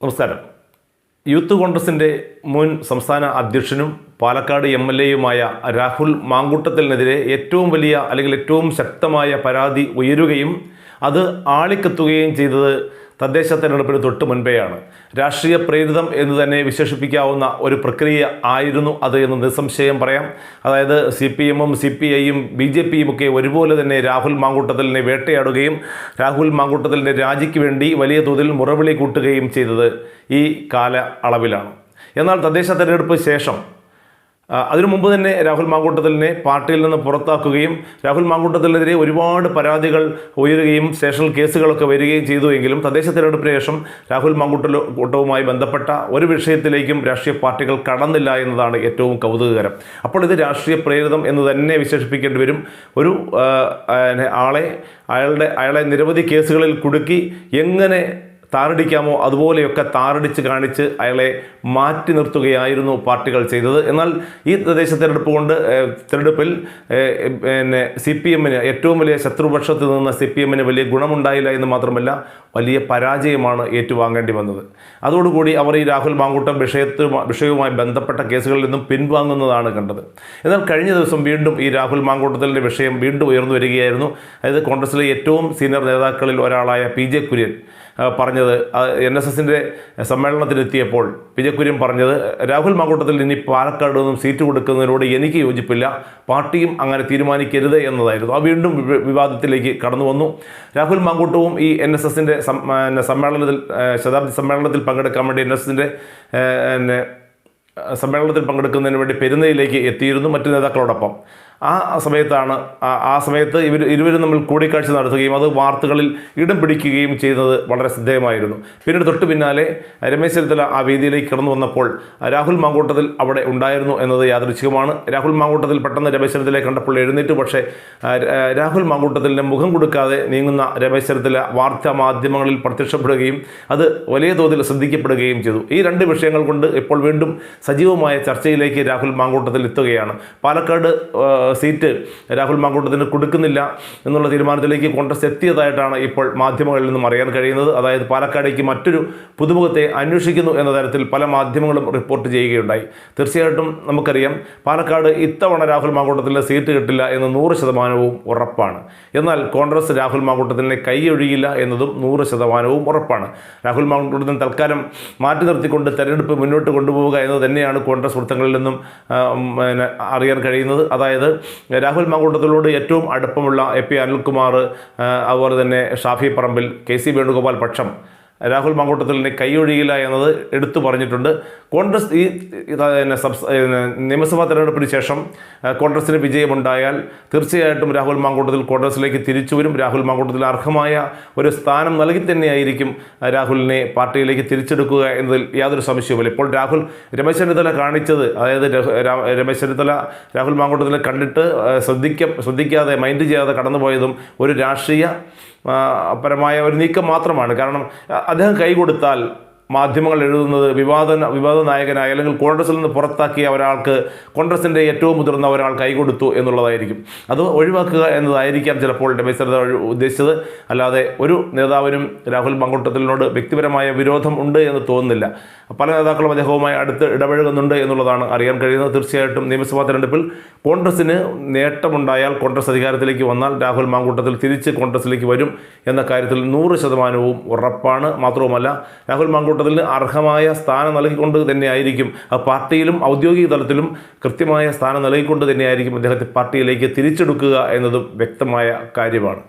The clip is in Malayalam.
നമസ്കാരം. യൂത്ത് കോൺഗ്രസിന്റെ മുൻ സംസ്ഥാന അധ്യക്ഷനും പാലക്കാട് എം എൽ എയുമായ രാഹുൽ മാങ്കൂട്ടത്തിനെതിരെ ഏറ്റവും വലിയ അല്ലെങ്കിൽ ഏറ്റവും ശക്തമായ പരാതി ഉയരുകയും അത് ആളിക്കത്തുകയും ചെയ്തത് തദ്ദേശ തെരഞ്ഞെടുപ്പിന് തൊട്ട് മുൻപെയാണ്. രാഷ്ട്രീയ പ്രേരിതം എന്ന് തന്നെ വിശേഷിപ്പിക്കാവുന്ന ഒരു പ്രക്രിയ ആയിരുന്നു അത് എന്ന് നിസ്സംശയം പറയാം. അതായത് സി പി എമ്മും സി പി ഐയും ബി ജെ പിയും ഒക്കെ ഒരുപോലെ തന്നെ രാഹുൽ മാങ്കൂട്ടത്തലിനെ വേട്ടയാടുകയും രാഹുൽ മാങ്കൂട്ടത്തലിന്റെ രാജിക്ക് വേണ്ടി വലിയ തോതിൽ മുറവിളി കൂട്ടുകയും ചെയ്തത് ഈ കാല അളവിലാണ് എന്നാൽ തദ്ദേശ തെരഞ്ഞെടുപ്പ് ശേഷം അതിനു മുമ്പ് തന്നെ രാഹുൽ മാങ്കൂട്ടത്തലിനെ പാർട്ടിയിൽ നിന്ന് പുറത്താക്കുകയും രാഹുൽ മാങ്കൂട്ടത്തലിനെതിരെ ഒരുപാട് പരാതികൾ ഉയരുകയും സ്റ്റേഷനിൽ കേസുകളൊക്കെ വരികയും ചെയ്തു എങ്കിലും തദ്ദേശ തെരഞ്ഞെടുപ്പിന് ശേഷം രാഹുൽ മാങ്കൂട്ടൽ കൂട്ടവുമായി ബന്ധപ്പെട്ട ഒരു വിഷയത്തിലേക്കും രാഷ്ട്രീയ പാർട്ടികൾ കടന്നില്ല എന്നതാണ് ഏറ്റവും കൗതുകകരം. അപ്പോൾ ഇത് രാഷ്ട്രീയ പ്രേരിതം എന്ന് തന്നെ വിശേഷിപ്പിക്കേണ്ടി വരും. ഒരു ആളെ അയാളുടെ അയാളെ നിരവധി കേസുകളിൽ കുടുക്കി എങ്ങനെ താറടിക്കാമോ? അതുപോലെയൊക്കെ താറടിച്ച് കാണിച്ച് അയാളെ മാറ്റി നിർത്തുകയായിരുന്നു പാർട്ടികൾ ചെയ്തത്. എന്നാൽ ഈ തദ്ദേശ തെരഞ്ഞെടുപ്പ് കൊണ്ട് തിരഞ്ഞെടുപ്പിൽ പിന്നെ സി പി എമ്മിന് ഏറ്റവും വലിയ ശത്രുപക്ഷത്ത് നിന്ന് സി പി എമ്മിന് വലിയ ഗുണമുണ്ടായില്ല എന്ന് മാത്രമല്ല വലിയ പരാജയമാണ് ഏറ്റുവാങ്ങേണ്ടി വന്നത്. അതോടുകൂടി അവർ ഈ രാഹുൽ മാങ്കൂട്ടം വിഷയത്തു വിഷയവുമായി ബന്ധപ്പെട്ട കേസുകളിൽ നിന്നും പിൻവാങ്ങുന്നതാണ് കണ്ടത്. എന്നാൽ കഴിഞ്ഞ ദിവസം വീണ്ടും ഈ രാഹുൽ മാങ്കൂട്ടത്തിന്റെ വിഷയം വീണ്ടും ഉയർന്നു വരികയായിരുന്നു. അതായത് കോൺഗ്രസിലെ ഏറ്റവും സീനിയർ നേതാക്കളിൽ ഒരാളായ പി ജെ കുര്യൻ ആ, പറഞ്ഞത് എൻ എസ് എസിന്റെ സമ്മേളനത്തിലെത്തിയപ്പോൾ പി കുര്യൻ പറഞ്ഞത് രാഹുൽ മാങ്കൂട്ടത്തിൽ ഇനി പാലക്കാട് നിന്നും സീറ്റ് കൊടുക്കുന്നതിനോട് എനിക്ക് യോജിപ്പില്ല പാർട്ടിയും അങ്ങനെ തീരുമാനിക്കരുത് എന്നതായിരുന്നു. ആ വീണ്ടും വിവാദത്തിലേക്ക് കടന്നു വന്നു. രാഹുൽ മാങ്കൂട്ടവും ഈ എൻ എസ് എസിന്റെ സമ്മേളനത്തിൽ ശതാബ്ദി സമ്മേളനത്തിൽ പങ്കെടുക്കാൻ വേണ്ടി എൻ എസ് എസിന്റെ സമ്മേളനത്തിൽ പങ്കെടുക്കുന്നതിന് വേണ്ടി പെരുന്നയിലേക്ക് എത്തിയിരുന്നു മറ്റു നേതാക്കളോടൊപ്പം. ആ സമയത്താണ് ആ- സമയത്ത് ഇവർ ഇരുവരും നമ്മൾ കൂടിക്കാഴ്ച നടത്തുകയും അത് വാർത്തകളിൽ ഇടം പിടിക്കുകയും ചെയ്യുന്നത് വളരെ ശ്രദ്ധേയമായിരുന്നു. പിന്നീട് തൊട്ട് പിന്നാലെ രമേശ് ചെന്നിത്തല ആ വേദിയിലേക്ക് കടന്നു വന്നപ്പോൾ രാഹുൽ മാങ്കൂട്ടത്തിൽ അവിടെ ഉണ്ടായിരുന്നു എന്നത് യാദൃച്ഛികമാണ് രാഹുൽ മാങ്കൂട്ടത്തിൽ പെട്ടെന്ന് രമേശ് ചെന്നിത്തലയെ കണ്ടപ്പോൾ എഴുന്നേറ്റ്. പക്ഷേ രാഹുൽ മാങ്കൂട്ടത്തിന്റെ മുഖം കൊടുക്കാതെ നീങ്ങുന്ന രമേശ് ചെന്നിത്തല വാർത്താ മാധ്യമങ്ങളിൽ പ്രത്യക്ഷപ്പെടുകയും അത് വലിയ തോതിൽ ശ്രദ്ധിക്കപ്പെടുകയും ചെയ്തു. ഈ രണ്ട് വിഷയങ്ങൾ കൊണ്ട് ഇപ്പോൾ വീണ്ടും സജീവമായ ചർച്ചയിലേക്ക് രാഹുൽ മാങ്കൂട്ടത്തിൽ എത്തുകയാണ്. പാലക്കാട് സീറ്റ് രാഹുൽ മാങ്കൂട്ടത്തിന് കൊടുക്കുന്നില്ല എന്നുള്ള തീരുമാനത്തിലേക്ക് കോൺഗ്രസ് എത്തിയതായിട്ടാണ് ഇപ്പോൾ മാധ്യമങ്ങളിൽ നിന്നും അറിയാൻ കഴിയുന്നത്. അതായത് പാലക്കാടേക്ക് മറ്റൊരു പുതുമുഖത്തെ അന്വേഷിക്കുന്നു എന്ന തരത്തിൽ പല മാധ്യമങ്ങളും റിപ്പോർട്ട് ചെയ്യുകയുണ്ടായി. തീർച്ചയായിട്ടും നമുക്കറിയാം പാലക്കാട് ഇത്തവണ രാഹുൽ മാങ്കൂട്ടത്തിന് സീറ്റ് കിട്ടില്ല എന്ന് നൂറ് ശതമാനവും ഉറപ്പാണ്. എന്നാൽ കോൺഗ്രസ് രാഹുൽ മാങ്കൂട്ടത്തിനെ കൈയൊഴിയില്ല എന്നതും നൂറ് ശതമാനവും ഉറപ്പാണ്. രാഹുൽ മാങ്കൂട്ടത്തിന് തൽക്കാലം മാറ്റി നിർത്തിക്കൊണ്ട് തെരഞ്ഞെടുപ്പ് മുന്നോട്ട് കൊണ്ടുപോവുക എന്ന് തന്നെയാണ് കോൺഗ്രസ് വൃത്തങ്ങളിൽ നിന്നും അറിയാൻ കഴിയുന്നത്. അതായത് രാഹുൽ മാങ്കൂട്ടത്തിനോട് ഏറ്റവും അടുപ്പമുള്ള എ പി അനിൽകുമാർ അതുപോലെ തന്നെ ഷാഫി പറമ്പിൽ കെ സി വേണുഗോപാൽ പക്ഷം രാഹുൽ മങ്കൂട്ടത്തിലിനെ കൈയൊഴിയില്ല എന്നത് എടുത്തു പറഞ്ഞിട്ടുണ്ട്. കോൺഗ്രസ് ഈ സബ്സ് നിയമസഭാ തെരഞ്ഞെടുപ്പിന് ശേഷം കോൺഗ്രസിന് വിജയമുണ്ടായാൽ തീർച്ചയായിട്ടും രാഹുൽ മാങ്കൂട്ടത്തിൽ കോൺഗ്രസിലേക്ക് തിരിച്ചു വരും. രാഹുൽ മാങ്കൂട്ടത്തിൽ അർഹമായ ഒരു സ്ഥാനം നൽകി തന്നെയായിരിക്കും രാഹുലിനെ പാർട്ടിയിലേക്ക് തിരിച്ചെടുക്കുക എന്നതിൽ യാതൊരു സംശയവുമില്ല. ഇപ്പോൾ രാഹുൽ രമേശ് ചെന്നിത്തല കാണിച്ചത് അതായത് രമേശ് ചെന്നിത്തല രാഹുൽ മാങ്കൂട്ടത്തിനെ കണ്ടിട്ട് ശ്രദ്ധിക്ക ശ്രദ്ധിക്കാതെ മൈൻഡ് ചെയ്യാതെ കടന്നുപോയതും ഒരു രാഷ്ട്രീയ പരമായ ഒരു നീക്കം മാത്രമാണ്. കാരണം അദ്ദേഹം കൈ കൊടുത്താൽ മാധ്യമങ്ങൾ എഴുതുന്നത് വിവാദ വിവാദ നായകനായ അല്ലെങ്കിൽ കോൺഗ്രസിൽ നിന്ന് പുറത്താക്കിയ ഒരാൾക്ക് കോൺഗ്രസിന്റെ ഏറ്റവും മുതിർന്ന ഒരാൾ കൈകൊടുത്തു എന്നുള്ളതായിരിക്കും. അത് ഒഴിവാക്കുക എന്നതായിരിക്കാം ചിലപ്പോൾ ചെന്നിത്തല ഉദ്ദേശിച്ചത്. അല്ലാതെ ഒരു നേതാവിനും രാഹുൽ മങ്കുട്ടത്തിലിനോട് വ്യക്തിപരമായ വിരോധം ഉണ്ട് എന്ന് തോന്നുന്നില്ല. പല നേതാക്കളും അദ്ദേഹവുമായി അടുത്ത് ഇടപഴകുന്നുണ്ട് എന്നുള്ളതാണ് അറിയാൻ കഴിയുന്നത്. തീർച്ചയായിട്ടും നിയമസഭാ തെരഞ്ഞെടുപ്പിൽ കോൺഗ്രസ്സിന് നേട്ടമുണ്ടായാൽ കോൺഗ്രസ് അധികാരത്തിലേക്ക് വന്നാൽ രാഹുൽ മാങ്കൂട്ടത്തിൽ തിരിച്ച് കോൺഗ്രസിലേക്ക് വരും എന്ന കാര്യത്തിൽ നൂറ് ശതമാനവും ഉറപ്പാണ്. മാത്രവുമല്ല രാഹുൽ മാങ്കൂട്ടത്തിന് അർഹമായ സ്ഥാനം നൽകിക്കൊണ്ട് തന്നെയായിരിക്കും. പാർട്ടിയിലും ഔദ്യോഗിക തലത്തിലും കൃത്യമായ സ്ഥാനം നൽകിക്കൊണ്ട് തന്നെയായിരിക്കും അദ്ദേഹത്തെ പാർട്ടിയിലേക്ക് തിരിച്ചെടുക്കുക എന്നതും വ്യക്തമായ കാര്യമാണ്.